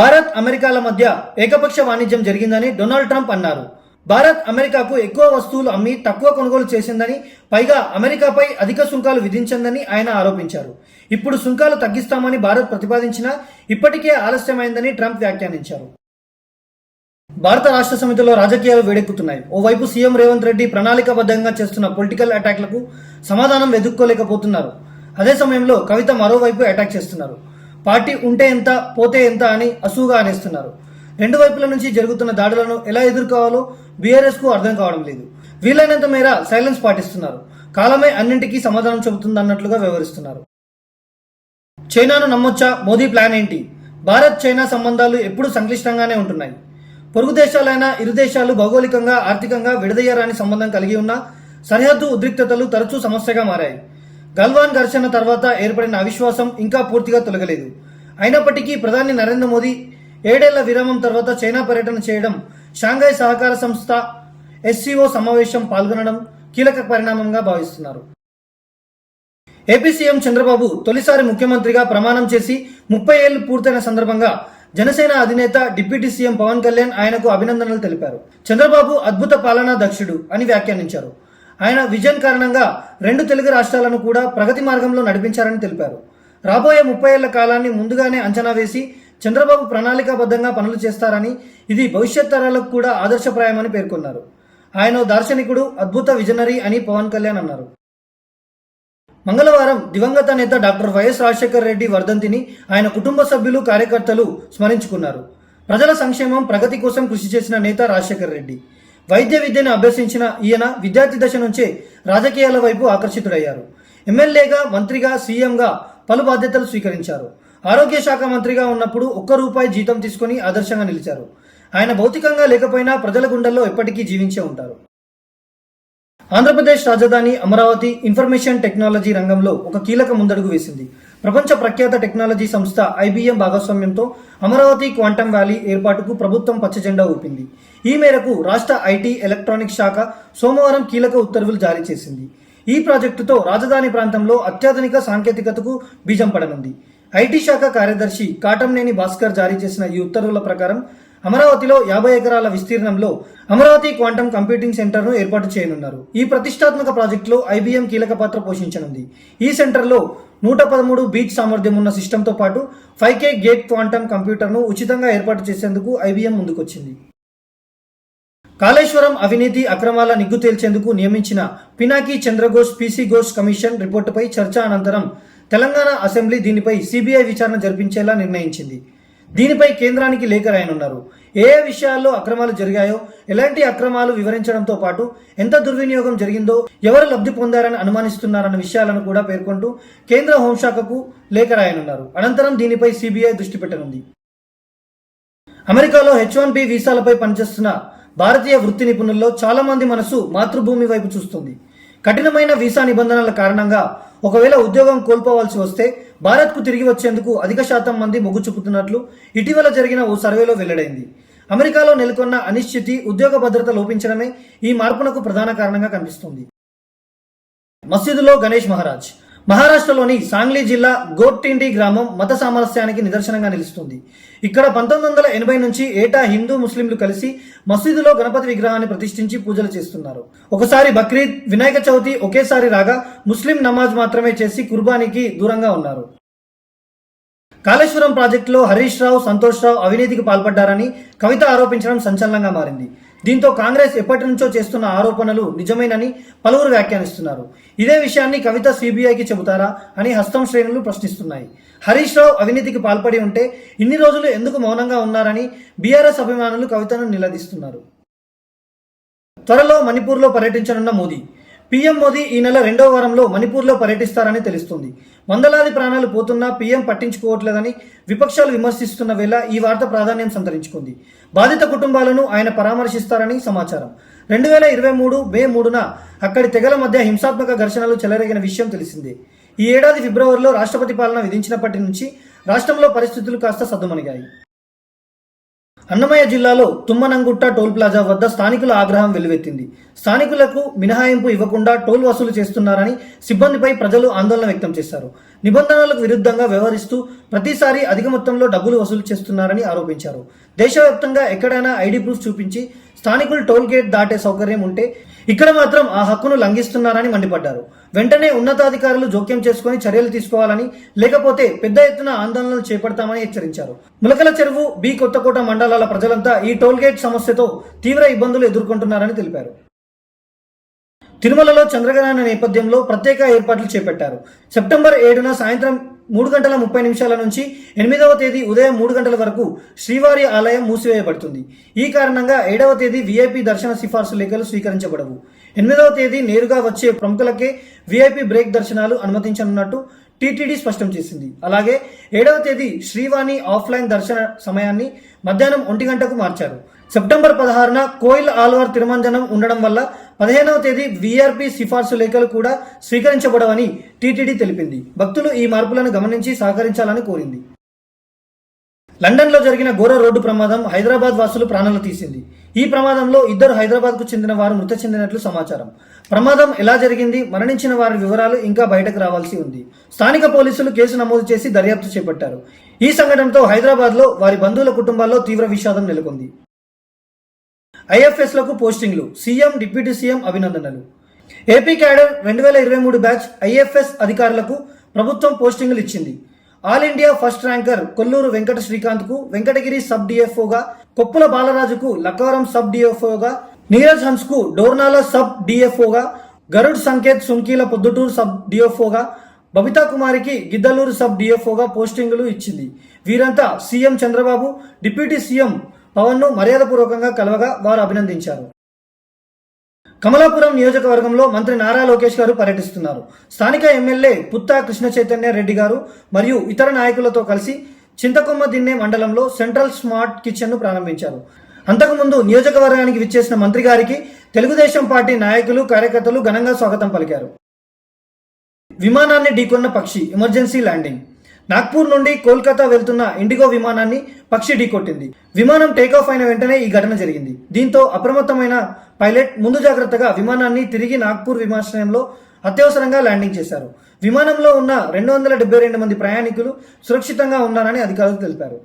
భారత్ అమెరికాల మధ్య ఏకపక్ష వాణిజ్యం జరిగిందని డొనాల్డ్ ట్రంప్ అన్నారు. భారత్ అమెరికాకు ఎక్కువ వస్తువులు అమ్మి తక్కువ కొనుగోలు చేసిందని పైగా అమెరికాపై అధిక సుంకాలు విధించిందని ఆయన ఆరోపించారు. ఇప్పుడు సుంకాలు తగ్గిస్తామని భారత్ ప్రతిపాదించినా ఇప్పటికే ఆలస్యమైందని ట్రంప్ వ్యాఖ్యానించారు. భారత రాష్ట్ర సమితిలో రాజకీయాలు వేడెక్కుతున్నాయి. ఓవైపు సీఎం రేవంత్ రెడ్డి ప్రణాళికాబద్ధంగా చేస్తున్న పొలిటికల్ అటాక్లకు సమాధానం వెతుక్కోలేకపోతున్నారు అదే సమయంలో కవిత మరోవైపు అటాక్ చేస్తున్నారు. పార్టీ ఉంటే ఎంత పోతే ఎంత అని అసూగా అనేస్తున్నారు. రెండు వైపుల నుంచి జరుగుతున్న దాడులను ఎలా ఎదుర్కోవాలో బీఆర్ఎస్కు అర్థం కావడం లేదు. వీలైనంత మేర సైలెన్స్ పాటిస్తున్నారు. కాలమే అన్నింటికీ సమాధానం చెబుతుందన్నట్లుగా వ్యవహరిస్తున్నారు. చైనాను నమ్మొచ్చా? మోదీ ప్లాన్ ఏంటి? భారత్ చైనా సంబంధాలు ఎప్పుడూ సంక్లిష్టంగానే ఉంటున్నాయి. పొరుగు దేశాలైన ఇరు దేశాలు భౌగోళికంగా ఆర్థికంగా విడదయ్యారాని సంబంధం కలిగి ఉన్న సరిహద్దు ఉద్రిక్తతలు తరచూ సమస్యగా మారాయి. గల్వాన్ ఘర్షణ తర్వాత ఏర్పడిన అవిశ్వాసం ఇంకా పూర్తిగా తొలగలేదు. అయినప్పటికీ ప్రధాని నరేంద్ర మోదీ ఏడేళ్ళ విరామం తర్వాత చైనా పర్యటన చేయడం షాంఘై సహకార సంస్థ ఎస్సీఓ సమావేశం పాల్గొనడం కీలక పరిణామంగా భావిస్తున్నారు. ఏపీ సీఎం చంద్రబాబు తొలిసారి ముఖ్యమంత్రిగా ప్రమాణం చేసి ముప్పై ఏళ్ళు పూర్తయిన సందర్భంగా జనసేన అధినేత డిప్యూటీ సీఎం పవన్ కళ్యాణ్ ఆయనకు అభినందనలు తెలిపారు. చంద్రబాబు అద్భుత పాలనా దక్షుడు అని వ్యాఖ్యానించారు. ఆయన విజన్ కారణంగా రెండు తెలుగు రాష్ట్రాలను కూడా ప్రగతి మార్గంలో నడిపించారని తెలిపారు. రాబోయే ముప్పై ఏళ్ళ కాలాన్ని ముందుగానే అంచనా వేసి చంద్రబాబు ప్రణాళికాబద్ధంగా పనులు చేస్తారని ఇది భవిష్యత్ తరాలకు కూడా ఆదర్శప్రాయమని పేర్కొన్నారు. ఆయన దార్శనికుడు అద్భుత విజనరీ అని పవన్ కళ్యాణ్ అన్నారు. మంగళవారం దివంగత నేత డాక్టర్ వైఎస్ రాజశేఖర రెడ్డి వర్ధంతిని ఆయన కుటుంబ సభ్యులు కార్యకర్తలు స్మరించుకున్నారు. ప్రజల సంక్షేమం ప్రగతి కోసం కృషి చేసిన నేత రాజశేఖర రెడ్డి. వైద్య విద్యను అభ్యసించిన ఈయన విద్యార్థి దశ నుంచే రాజకీయాల వైపు ఆకర్షితుడయ్యారు. ఎమ్మెల్యేగా మంత్రిగా సీఎంగా పలు బాధ్యతలు స్వీకరించారు. ఆరోగ్య శాఖ మంత్రిగా ఉన్నప్పుడు ఒక్క రూపాయి జీతం తీసుకుని ఆదర్శంగా నిలిచారు. ఆయన భౌతికంగా లేకపోయినా ప్రజల గుండెల్లో ఎప్పటికీ జీవించే ఉంటారు. ఆంధ్రప్రదేశ్ రాజధాని అమరావతి ఇన్ఫర్మేషన్ టెక్నాలజీ రంగంలో ఒక కీలక ముందడుగు వేసింది. ప్రపంచ ప్రఖ్యాత టెక్నాలజీ సంస్థ ఐబీఎం భాగస్వామ్యంతో అమరావతి క్వాంటమ్ వ్యాలీ ఏర్పాటుకు ప్రభుత్వం పచ్చజెండా ఊపింది. ఈ మేరకు రాష్ట్ర ఐటీ ఎలక్ట్రానిక్స్ శాఖ సోమవారం కీలక ఉత్తర్వులు జారీ చేసింది. ఈ ప్రాజెక్టుతో రాజధాని ప్రాంతంలో అత్యాధునిక సాంకేతికతకు బీజం పడనుంది. ఐటీ శాఖ కార్యదర్శి కాటంనేని భాస్కర్ జారీ చేసిన ఈ ఉత్తర్వుల ప్రకారం అమరావతిలో యాభై ఎకరాల విస్తీర్ణంలో అమరావతి క్వాంటమ్ కంప్యూటింగ్ సెంటర్ను ఏర్పాటు చేయనున్నారు. ఈ ప్రతిష్టాత్మక ప్రాజెక్టులో ఐబీఎం కీలక పాత్ర పోషించనుంది. ఈ సెంటర్లో నూట పదమూడు బీచ్ సామర్థ్యం ఉన్న సిస్టంతో పాటు ఫైవ్ కే గేట్ క్వాంటమ్ కంప్యూటర్ను ఉచితంగా ఏర్పాటు చేసేందుకు ఐబీఎం ముందుకొచ్చింది. కాళేశ్వరం అవినీతి అక్రమాల నిగ్గు తేల్చేందుకు నియమించిన పినాకి చంద్రఘోష్ పీసీ ఘోష్ కమిషన్ రిపోర్టుపై చర్చ అనంతరం తెలంగాణ అసెంబ్లీ దీనిపై సిబిఐ విచారణ జరిపించేలా నిర్ణయించింది. దీనిపై కేంద్రానికి లేఖ రాయనున్నారు. ఏ విషయాల్లో అక్రమాలు జరిగాయో ఎలాంటి అక్రమాలు వివరించడంతో పాటు ఎంత దుర్వినియోగం జరిగిందో ఎవరు లబ్ధి పొందారని అనుమానిస్తున్నారన్న విషయాలను కూడా పేర్కొంటూ కేంద్ర హోంశాఖకు లేఖ రాయనున్నారు. అనంతరం దీనిపై సిబిఐ దృష్టి పెట్టనుంది. అమెరికాలో హెచ్ వన్ బి వీసాలపై పనిచేస్తున్న భారతీయ వృత్తి నిపుణుల్లో చాలామంది మనసు మాతృభూమి వైపు చూస్తుంది. కఠినమైన వీసా నిబంధనల కారణంగా ఒకవేళ ఉద్యోగం కోల్పోవాల్సి వస్తే భారత్కు తిరిగి వచ్చేందుకు అధిక శాతం మంది మొగ్గు చూపుతున్నట్లు ఇటీవల జరిగిన ఓ సర్వేలో వెల్లడైంది. అమెరికాలో నెలకొన్న అనిశ్చితి ఉద్యోగ భద్రత లోపించడమే ఈ మార్పునకు ప్రధాన కారణంగా కనిపిస్తుంది. మసీదులో గణేష్ మహారాజ్ మహారాష్ట్రలోని సాంగ్లీ జిల్లా గోట్టిండి గ్రామం మత సామరస్యానికి నిదర్శనంగా నిలుస్తుంది. ఇక్కడ పంతొమ్మిది వందల ఎనభై నుంచి ఏటా హిందూ ముస్లింలు కలిసి మసీదులో గణపతి విగ్రహాన్ని ప్రతిష్ఠించి పూజలు చేస్తున్నారు. ఒకసారి బక్రీద్ వినాయక చవితి ఒకేసారి రాగా ముస్లిం నమాజ్ మాత్రమే చేసి కుర్బానీకి దూరంగా ఉన్నారు. కాళేశ్వరం ప్రాజెక్టులో హరీష్ రావు సంతోష్ రావు అవినీతికి పాల్పడ్డారని కవిత ఆరోపించడం సంచలనంగా మారింది. దీంతో కాంగ్రెస్ ఎప్పటి నుంచో చేస్తున్న ఆరోపణలు నిజమేనని పలువురు వ్యాఖ్యానిస్తున్నారు. ఇదే విషయాన్ని కవిత సిబిఐకి చెబుతారా అని హస్తం శ్రేణులు ప్రశ్నిస్తున్నాయి. హరీష్ రావు అవినీతికి పాల్పడి ఉంటే ఇన్ని రోజులు ఎందుకు మౌనంగా ఉన్నారని బీఆర్ఎస్ అభిమానులు కవితను నిలదీస్తున్నారు. త్వరలో మణిపూర్లో పర్యటించనున్న మోదీ. పీఎం మోదీ ఈ నెల రెండో వారంలో మణిపూర్లో పర్యటిస్తారని తెలుస్తుంది. వందలాది ప్రాణాలు పోతున్నా పీఎం పట్టించుకోవట్లేదని విపక్షాలు విమర్శిస్తున్న వేళ ఈ వార్త ప్రాధాన్యం సంతరించుకుంది. బాధిత కుటుంబాలను ఆయన పరామర్శిస్తారని సమాచారం. రెండు వేల ఇరవై మూడు మే మూడున అక్కడి తెగల మధ్య హింసాత్మక ఘర్షణలు చెలరేగిన విషయం తెలిసిందే. ఈ ఏడాది ఫిబ్రవరిలో రాష్ట్రపతి పాలన విధించినప్పటి నుంచి రాష్ట్రంలో పరిస్థితులు కాస్త సద్దుమణిగాయి. అన్నమయ్య జిల్లాలో తుమ్మనంగుట్ట టోల్ ప్లాజా వద్ద స్థానికుల ఆగ్రహం వెల్లువెత్తింది స్థానికులకు మినహాయింపు ఇవ్వకుండా టోల్ వసూలు చేస్తున్నారని సిబ్బందిపై ప్రజలు ఆందోళన వ్యక్తం చేశారు. నిబంధనలకు విరుద్ధంగా వ్యవహరిస్తూ ప్రతిసారి అధిక మొత్తంలో డబ్బులు వసూలు చేస్తున్నారని ఆరోపించారు. దేశవ్యాప్తంగా ఎక్కడైనా ఐడి ప్రూఫ్ చూపించి స్థానికులు టోల్ గేట్ దాటే సౌకర్యం ఉంటే ఇక్కడ మాత్రం ఆ హక్కును లంఘిస్తున్నారని మండిపడ్డారు. వెంటనే ఉన్నతాధికారులు జోక్యం చేసుకుని చర్యలు తీసుకోవాలని లేకపోతే పెద్ద ఎత్తున ఆందోళనలు చేపడతామని హెచ్చరించారు. ములకల చెరువు బి కొత్తకోట మండలాల ప్రజలంతా ఈ టోల్గేట్ సమస్యతో తీవ్ర ఇబ్బందులు ఎదుర్కొంటున్నారని తెలిపారు. తిరుమలలో చంద్రగ్రహణ నేపథ్యంలో ప్రత్యేక ఏర్పాట్లు చేపట్టారు. సెప్టెంబర్ ఏడున సాయంత్రం మూడు గంటల ముప్పై నిమిషాల నుంచి ఎనిమిదవ తేదీ ఉదయం మూడు గంటల వరకు శ్రీవారి ఆలయం మూసివేయబడుతుంది. ఈ కారణంగా ఏడవ తేదీ వీఐపీ దర్శన సిఫార్సు లేఖలు స్వీకరించబడవు. ఎనిమిదవ తేదీ నేరుగా వచ్చే ప్రముఖులకే వీఐపీ బ్రేక్ దర్శనాలు అనుమతించనున్నట్టు టీటీడీ స్పష్టం చేసింది. అలాగే ఏడవ తేదీ శ్రీవాణి ఆఫ్లైన్ దర్శన సమయాన్ని మధ్యాహ్నం ఒంటి గంటకు మార్చారు. సెప్టెంబర్ పదహారున కోయిల్ ఆల్వార్ తిరుమంజనం ఉండడం వల్ల పదిహేనవ తేదీ వీఆర్పీ సిఫార్సు లేఖలు కూడా స్వీకరించబడవని టీటీడీ తెలిపింది. భక్తులు ఈ మార్పులను గమనించి సహకరించాలని కోరింది. లండన్లో జరిగిన ఘోర రోడ్డు ప్రమాదం హైదరాబాద్ వాసులు ప్రాణాలు తీసింది. ఈ ప్రమాదంలో ఇద్దరు హైదరాబాద్కు చెందిన వారు మృతి చెందినట్లు సమాచారం. ప్రమాదం ఎలా జరిగింది మరణించిన వారి వివరాలు ఇంకా బయటకు రావాల్సి ఉంది. స్థానిక పోలీసులు కేసు నమోదు చేసి దర్యాప్తు చేపట్టారు. ఈ సంఘటనతో హైదరాబాద్లో వారి బంధువుల కుటుంబాల్లో తీవ్ర విషాదం నెలకొంది. ఐఎఫ్ఎస్లకు పోస్టింగ్లు. సీఎం డిప్యూటీ సీఎం అభినందనలు. ఏపీ క్యాడర్ రెండు వేల ఇరవై మూడు బ్యాచ్ ఐఎఫ్ఎస్ అధికారులకు ప్రభుత్వం పోస్టింగులు ఇచ్చింది. All India first ranker Kolluru Venkata శ్రీకాంత్కు Venkatagiri sub డిఎఫ్ఓగా కొప్పుల బాలరాజుకు లక్కవరం సబ్ డిఎఫ్ఓగా నీరజ్ హన్స్కు డోర్నాల సబ్ డిఎఫ్ఓగా గరుడ్ సంకేత్ సుంకీల పొద్దుటూరు సబ్ డిఎఫ్ఓగా బబితా కుమారికి గిద్దలూరు సబ్ డిఎఫ్ఓగా పోస్టింగులు ఇచ్చింది. వీరంతా సీఎం చంద్రబాబు డిప్యూటీ సీఎం పవన్ను మర్యాదపూర్వకంగా కలవగా వారు అభినందించారు. కమలాపురం నియోజకవర్గంలో మంత్రి నారా లోకేష్ గారు పర్యటిస్తున్నారు. స్థానిక ఎమ్మెల్యే పుత్తా కృష్ణ చైతన్య రెడ్డి గారు మరియు ఇతర నాయకులతో కలిసి చింతకొమ్మ దిన్నే మండలంలో సెంట్రల్ స్మార్ట్ కిచెన్ను ప్రారంభించారు. అంతకుముందు నియోజకవర్గానికి విచ్చేసిన మంత్రి గారికి తెలుగుదేశం పార్టీ నాయకులు కార్యకర్తలు ఘనంగా స్వాగతం పలికారు. విమానాన్ని ఢీకొన్న పక్షి ఎమర్జెన్సీ ల్యాండింగ్. నాగ్పూర్ నుండి కోల్కతా వెళ్తున్న ఇండిగో విమానాన్ని పక్షి ఢీకొట్టింది. విమానం టేకాఫ్ అయిన వెంటనే ఈ ఘటన జరిగింది. దీంతో అప్రమత్తమైన పైలట్ ముందు జాగ్రత్తగా విమానాన్ని తిరిగి నాగ్పూర్ విమానాశ్రయంలో అత్యవసరంగా ల్యాండింగ్ చేశారు. విమానంలో ఉన్న రెండు వందల డెబ్బై రెండు మంది ప్రయాణికులు సురక్షితంగా ఉన్నారని అధికారులు తెలిపారు.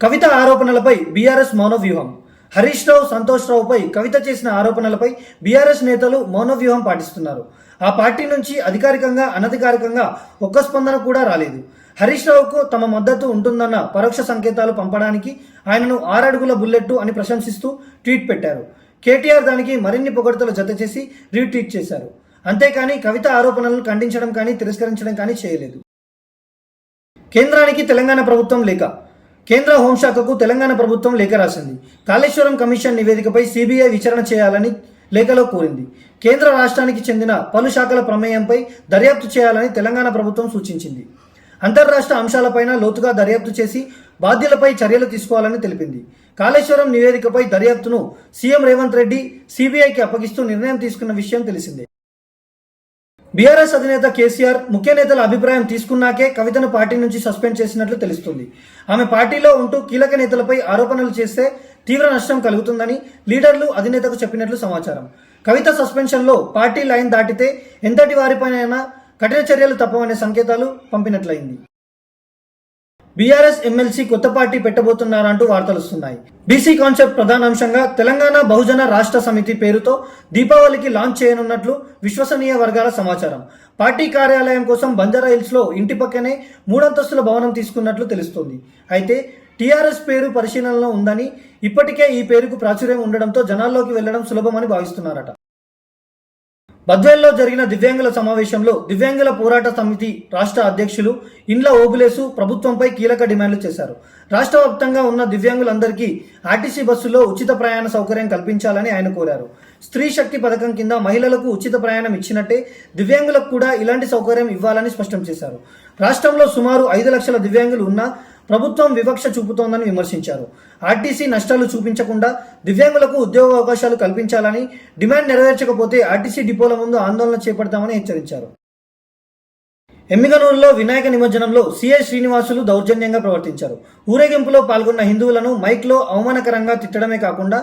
కవిత ఆరోపణలపై బీఆర్ఎస్ మౌన వ్యూహం హరీష్ రావు సంతోష్ రావుపై కవిత చేసిన ఆరోపణలపై బీఆర్ఎస్ నేతలు మౌనవ్యూహం పాటిస్తున్నారు. ఆ పార్టీ నుంచి అధికారికంగా అనధికారికంగా ఒక్క స్పందన కూడా రాలేదు. హరీష్ రావుకు తమ మద్దతు ఉంటుందన్న పరోక్ష సంకేతాలు పంపడానికి ఆయనను ఆరడుగుల బుల్లెట్టు అని ప్రశంసిస్తూ ట్వీట్ పెట్టారు. కేటీఆర్ దానికి మరిన్ని పొగడ్తలు జత చేసి రీట్వీట్ చేశారు. అంతేకాని కవిత ఆరోపణలను ఖండించడం కానీ తిరస్కరించడం కానీ చేయలేదు. కేంద్రానికి తెలంగాణ ప్రభుత్వం లేఖ కేంద్ర హోంశాఖకు తెలంగాణ ప్రభుత్వం లేఖ రాసింది. కాళేశ్వరం కమిషన్ నివేదికపై సిబిఐ విచారణ చేయాలని లేఖలో కోరింది. కేంద్ర రాష్ట్రానికి చెందిన పలు శాఖల ప్రమేయంపై దర్యాప్తు చేయాలని తెలంగాణ ప్రభుత్వం సూచించింది. అంతర్రాష్ట్ర అంశాలపైన లోతుగా దర్యాప్తు చేసి బాధ్యులపై చర్యలు తీసుకోవాలని తెలిపింది. కాళేశ్వరం నివేదికపై దర్యాప్తును సీఎం రేవంత్ రెడ్డి సిబిఐకి అప్పగిస్తూ నిర్ణయం తీసుకున్న విషయం తెలిసిందే. బీఆర్ఎస్ అధినేత కేసీఆర్ ముఖ్య నేతల అభిప్రాయం తీసుకున్నాకే కవితను పార్టీ నుంచి సస్పెండ్ చేసినట్లు తెలుస్తుంది. ఆమె పార్టీలో ఉంటూ కీలక నేతలపై ఆరోపణలు చేస్తే తీవ్ర నష్టం కలుగుతుందని లీడర్లు అధినేతకు చెప్పినట్లు సమాచారం. కవిత సస్పెన్షన్లో పార్టీ లైన్ దాటితే ఎంతటి వారిపైనైనా కఠిన చర్యలు తప్పవనే సంకేతాలు పంపినట్లయింది. బీఆర్ఎస్ ఎమ్మెల్సీ కొత్త పార్టీ పెట్టబోతున్నారంటూ వార్తలు వస్తున్నాయి. బీసీ కాన్సెప్ట్ ప్రధాన అంశంగా తెలంగాణ బహుజన రాష్ట్ర సమితి పేరుతో దీపావళికి లాంచ్ చేయనున్నట్లు విశ్వసనీయ వర్గాల సమాచారం. పార్టీ కార్యాలయం కోసం బంజారా హిల్స్లో ఇంటి పక్కనే మూడంతస్తుల భవనం తీసుకున్నట్లు తెలుస్తోంది. అయితే టీఆర్ఎస్ పేరు పరిశీలనలో ఉందని ఇప్పటికే ఈ పేరుకు ప్రాచుర్యం ఉండడంతో జనాల్లోకి వెళ్ళడం సులభమని భావిస్తున్నారట. బద్వేల్లో జరిగిన దివ్యాంగుల సమావేశంలో దివ్యాంగుల పోరాట సమితి రాష్ట్ర అధ్యక్షులు ఇండ్ల ఓబులేసు ప్రభుత్వంపై కీలక డిమాండ్లు చేశారు. రాష్ట్ర వ్యాప్తంగా ఉన్న దివ్యాంగులందరికీ ఆర్టీసీ బస్సులో ఉచిత ప్రయాణ సౌకర్యం కల్పించాలని ఆయన కోరారు. స్త్రీ శక్తి పథకం కింద మహిళలకు ఉచిత ప్రయాణం ఇచ్చినట్టే దివ్యాంగులకు కూడా ఇలాంటి సౌకర్యం ఇవ్వాలని స్పష్టం చేశారు. రాష్ట్రంలో సుమారు ఐదు లక్షల దివ్యాంగులు ఉన్నా ప్రభుత్వం వివక్ష చూపుతోందని విమర్శించారు. ఆర్టీసీ నష్టాలు చూపించకుండా దివ్యాంగులకు ఉద్యోగ అవకాశాలు కల్పించాలని డిమాండ్ నెరవేర్చకపోతే ఆర్టీసీ డిపోల ముందు ఆందోళన చేపడతామని హెచ్చరించారు. ఎమ్మిగనూరులో వినాయక నిమజ్జనంలో సిఐ శ్రీనివాసులు దౌర్జన్యంగా ప్రవర్తించారు. ఊరేగింపులో పాల్గొన్న హిందువులను మైక్లో అవమానకరంగా తిట్టడమే కాకుండా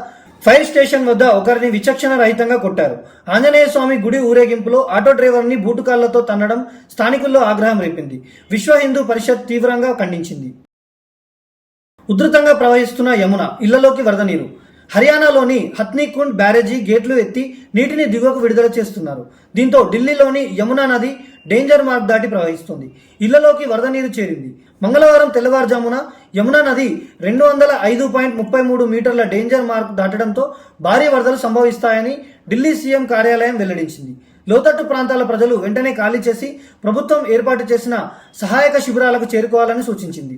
ఫైర్ స్టేషన్ వద్ద ఒకరిని విచక్షణ రహితంగా కొట్టారు. ఆంజనేయ స్వామి గుడి ఊరేగింపులో ఆటో డ్రైవర్ని బూటుకాళ్ళతో తన్నడం స్థానికుల్లో ఆగ్రహం రేపింది. విశ్వ హిందూ పరిషత్ తీవ్రంగా ఖండించింది. ఉధృతంగా ప్రవహిస్తున్న యమున ఇళ్ళలోకి వరద నీరు. హర్యానాలోని హత్నీకుండ్ బ్యారేజీ గేట్లు ఎత్తి నీటిని దిగువకు విడుదల చేస్తున్నారు. దీంతో ఢిల్లీలోని యమునా నది డేంజర్ మార్క్ దాటి ప్రవహిస్తుంది. ఇళ్ళలోకి వరద నీరు చేరింది. మంగళవారం తెల్లవారుజామున యమునా నది రెండు వందల ఐదు పాయింట్ ముప్పై మూడు మీటర్ల డేంజర్ మార్క్ దాటడంతో భారీ వరదలు సంభవిస్తాయని ఢిల్లీ సీఎం కార్యాలయం వెల్లడించింది. లోతట్టు ప్రాంతాల ప్రజలు వెంటనే ఖాళీ చేసి ప్రభుత్వం ఏర్పాటు చేసిన సహాయక శిబిరాలకు చేరుకోవాలని సూచించింది.